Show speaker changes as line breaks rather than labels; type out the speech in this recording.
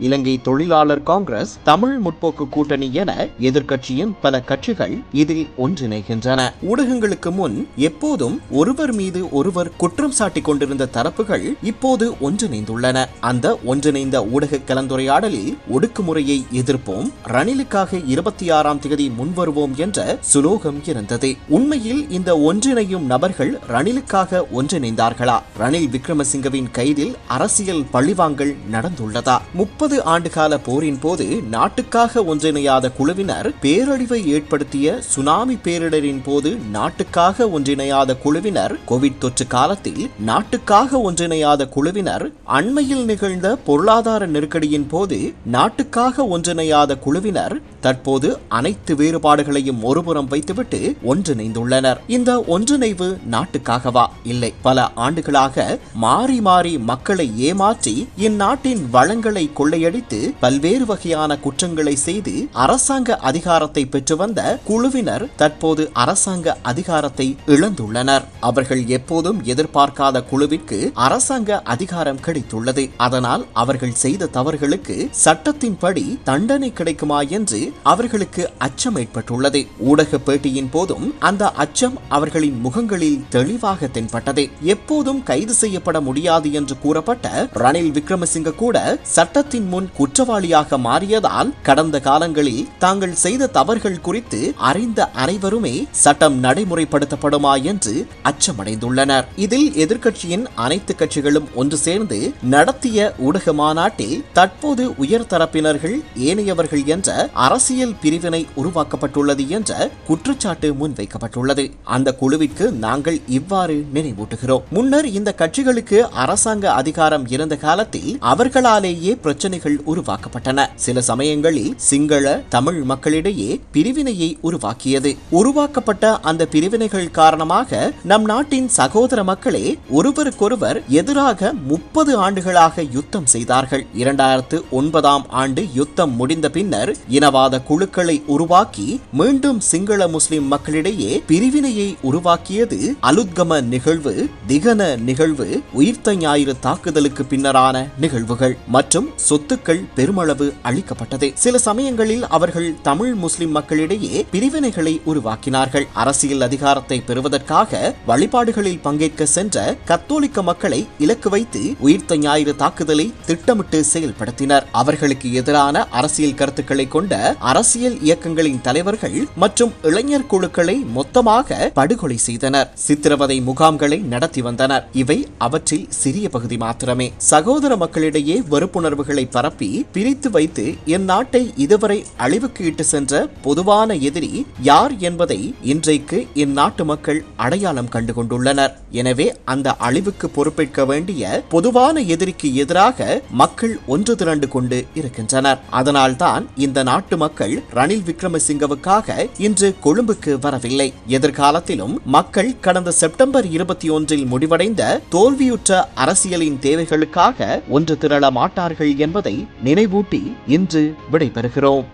இலங்கை தொழிலாளர் காங்கிரஸ் தமிழ் முற்போக்கு கூட்டணி என எதிர்க்கட்சியின் பல கட்சிகள் இதில் ஒன்றிணைகின்றன. ஊடகங்களுக்கு முன் எப்போதும் ஒருவர் மீது ஒருவர் குற்றம் சாட்டிக் கொண்டிருந்த தரப்புகள் இப்போது ஒன்றிணைந்துள்ளன. அந்த ஒன்றிணைந்த ஊடக கலந்துரையாடலில் ஒடுக்குமுறையை எதிர்ப்போம் ரணிலுக்காக இருபத்தி ஆறாம் தேதி முன்வருவோம் என்ற சுலோகம் இருந்தது. உண்மையில் இந்த ஒன்றிணையும் நபர்கள் ரணிலுக்காக ஒன்றிணைந்தார்களா? ரணில் விக்ரமசிங்கவின் கைதில் அரசியல் பழிவாங்கல் நடந்துள்ளதா? முப்பது ஆண்டுகால போரின் போது நாட்டுக்காக ஒன்றிணையாத குழுவினர் பேரழிவை ஏற்படுத்திய சுனாமி பேரிடரின் போது நாட்டுக்காக ஒன்றிணையாத குழுவினர் கோவிட் தொற்று காலத்தில் நாட்டுக்காக ஒன்றிணையாத குழுவினர் அண்மையில் நிகழ்ந்த பொருளாதார நெருக்கடியின் போது நாட்டுக்காக ஒன்றிணையாத குழுவினர் தற்போது அனைத்து வேறுபாடுகளையும் ஒருபுறம் வைத்துவிட்டு ஒன்றிணைந்துள்ளனர். இந்த ஒன்றிணைவு நாட்டுக்காகவா? இல்லை. பல ஆண்டுகளாக மாறி மாறி மக்களை ஏமாற்றி இந்நாட்டின் வளங்களை கொள்ளையடித்து பல்வேறு வகையான குற்றங்களை செய்து அரசாங்க அதிகாரத்தை பெற்று வந்த குழுவினர் தற்போது அரசாங்க அதிகாரத்தை இழந்துள்ளனர். அவர்கள் எப்போதும் எதிர்பார்க்காத குழுவிற்கு அரசாங்க அதிகாரம் கிடைத்துள்ளது. அதனால் அவர்கள் செய்த தவறுகளுக்கு சட்டத்தின்படி தண்டனை கிடைக்குமா என்று அவர்களுக்கு அச்சம் ஏற்பட்டுள்ளது. ஊடக பேட்டியின் போதும் அந்த அச்சம் அவர்களின் முகங்களில் தெளிவாக தென்பட்டது. எப்போதும் கைது செய்யப்பட முடியாது என்று கூறப்பட்ட ரணில் விக்ரமசிங்க கூட சட்டத்தின் முன் குற்றவாளியாக மாறியதால் கடந்த காலங்களில் தாங்கள் செய்த தவறுகள் குறித்து அறிந்த அனைவருமே சட்டம் நடைமுறைப்படுத்தப்படுமா என்று அச்சமடைந்துள்ளனர். இதில் எதிர்க்கட்சியின் அனைத்து கட்சிகளும் ஒன்று சேர்ந்து நடத்திய ஊடக மாநாட்டில் தற்போது உயர் தரப்பினர்கள் ஏனையவர்கள் என்ற அரசியல் பிரிவினை உருவாக்கப்பட்டுள்ளது என்ற குற்றச்சாட்டு முன்வைக்கப்பட்டுள்ளது. அந்த குழுவிற்கு நாங்கள் இவ்வாறு நினைவூட்டுகிறோம். முன்னர் இந்த கட்சிகளுக்கு அரசாங்க அதிகாரம் இருந்த காலத்தில் அவர்களாலேயே பிரச்சனைகள் உருவாக்கப்பட்டன. சில சமயங்களில் சிங்கள தமிழ் மக்களிடையே பிரிவினையை உருவாக்கியது. உருவாக்கப்பட்ட அந்த பிரிவினைகள் காரணமாக நம் நாட்டின் சகோதர மக்களே ஒருவருக்கொருவர் எதிராக முப்பது ஆண்டுகளாக யுத்தம் செய்தார்கள். இரண்டாயிரத்து ஒன்பதாம் ஆண்டு யுத்தம் முடிந்த பின்னர் இனவாத குழுக்களை உருவாக்கி மீண்டும் சிங்கள முஸ்லிம் மக்களிடையே பிரிவினையை உருவாக்கியது அலுத்கம நிகழ்வு திகன நிகழ்வு உயிர்த்த ஞாயிறு தாக்குதலுக்கு பின்னரான நிகழ்வுகள் மற்றும் சொத்துக்கள் பெருமளவு அளிக்கப்பட்டது. சில சமயங்களில் அவர்கள் தமிழ் முஸ்லிம் மக்களிடையே பிரிவினைகளை உருவாக்கினார்கள். அரசியல் அதிகாரத்தை பெறுவதற்காக வழிபாடுகளில் பங்கேற்க சென்ற கத்தோலிக்க மக்களை இலக்கு வைத்து உயிர்த்த ஞாயிறு தாக்குதலை திட்டமிட்டு செயல்படுத்தினர். அவர்களுக்கு எதிரான அரசியல் கருத்துக்களை கொண்ட அரசியல் இயக்கங்களின் தலைவர்கள் மற்றும் இளைஞர் குழுக்களை மொத்தமாக படுகொலை செய்தனர். சித்திரவதை முகாம்களை நடத்தி வந்தனர். இவை அவற்றில் சிறிய பகுதி மாத்திரமே. சகோதர மக்களிடையே வெறுப்புணர்வுகளை பரப்பி பிரித்து வைத்து இந்நாட்டை இதுவரை அழிவுக்கு இட்டு சென்ற பொதுவான எதிரி யார் என்பதை இன்றைக்கு இந்நாட்டு மக்கள் அடையாளம் கண்டு கொண்டுள்ளனர். எனவே அந்த அழிவுக்கு பொறுப்பேற்க வேண்டிய பொதுவான எதிரிக்கு எதிராக மக்கள் ஒன்று திரண்டு கொண்டு இருக்கின்றனர். அதனால்தான் இந்த நாட்டு மக்கள் ரணில் விக்ரமசிங்கவுக்காக இன்று கொழும்புக்கு வரவில்லை. எதிர்காலத்திலும் மக்கள் கடந்த செப்டம்பர் இருபத்தி ஒன்றில் முடிவடைந்த தோல்வியுற்ற அரசியலின் தேவைகளுக்காக ஒன்று திரள மாட்டார்கள் என்பதை நினைவூட்டி இன்று விடைபெறுகிறோம்.